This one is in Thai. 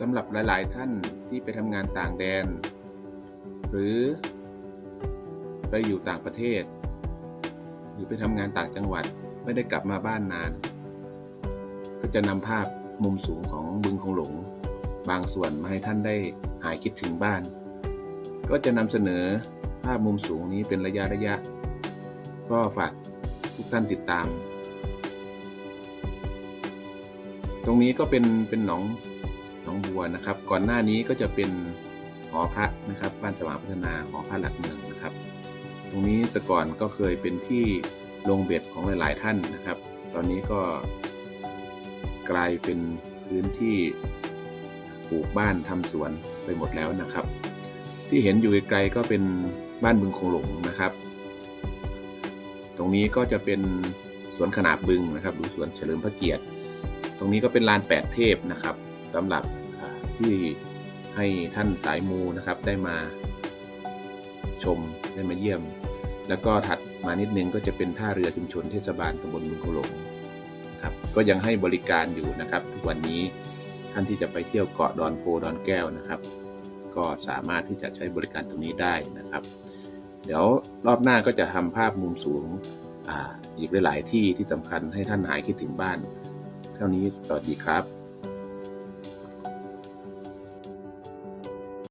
สำหรับหลาย ๆ ท่านที่ไปทำงานต่างแดน หรือไปอยู่ต่างประเทศ หรือไปทำงานต่างจังหวัดไม่ได้กลับมาบ้านนาน ก็จะนำภาพมุมสูงของบึงคงหลง บางส่วนมาให้ท่านได้หายคิดถึงบ้าน ก็จะนำเสนอภาพมุมสูงนี้เป็นระยะระยะ ก็ฝากทุกท่านติดตาม ตรงนี้ก็เป็นเป็นหนอง น้องบัวนะครับ ก่อนหน้านี้ก็จะเป็นหอพระนะครับบ้านสว่างพัฒนาหอพระหลักเมืองนะครับ ตรงนี้แต่ก่อนก็เคยเป็นที่ลงเบ็ดของหลาย ๆ ท่านนะครับ ตอนนี้ก็กลายเป็นพื้นที่ปลูกบ้านทำสวนไปหมดแล้วนะครับ ที่เห็นอยู่ไกลๆก็เป็นบ้านบึงคงหลงนะครับ ตรงนี้ก็จะเป็นสวนขนาบบึงนะครับหรือสวนเฉลิมพระเกียรติ ตรงนี้ก็เป็นลานแปดเทพนะครับ สำหรับที่ให้ท่านสายมูนะครับได้มาชมได้มาเยี่ยม แล้วก็ถัดมานิดนึงก็จะเป็นท่าเรือชุมชนเทศบาลตำบลบึงโขหลงครับก็ยังให้บริการอยู่นะครับทุกวันนี้ท่านที่จะไปเที่ยวเกาะดอนโพดอนแก้วนะครับ ก็สามารถที่จะใช้บริการตรงนี้ได้นะครับ เดี๋ยวรอบหน้าก็จะทำภาพมุมสูงออีกหลาย ๆ ที่ที่สำคัญให้ท่านหายคิดถึงบ้าน เท่านี้สวัสดีครับ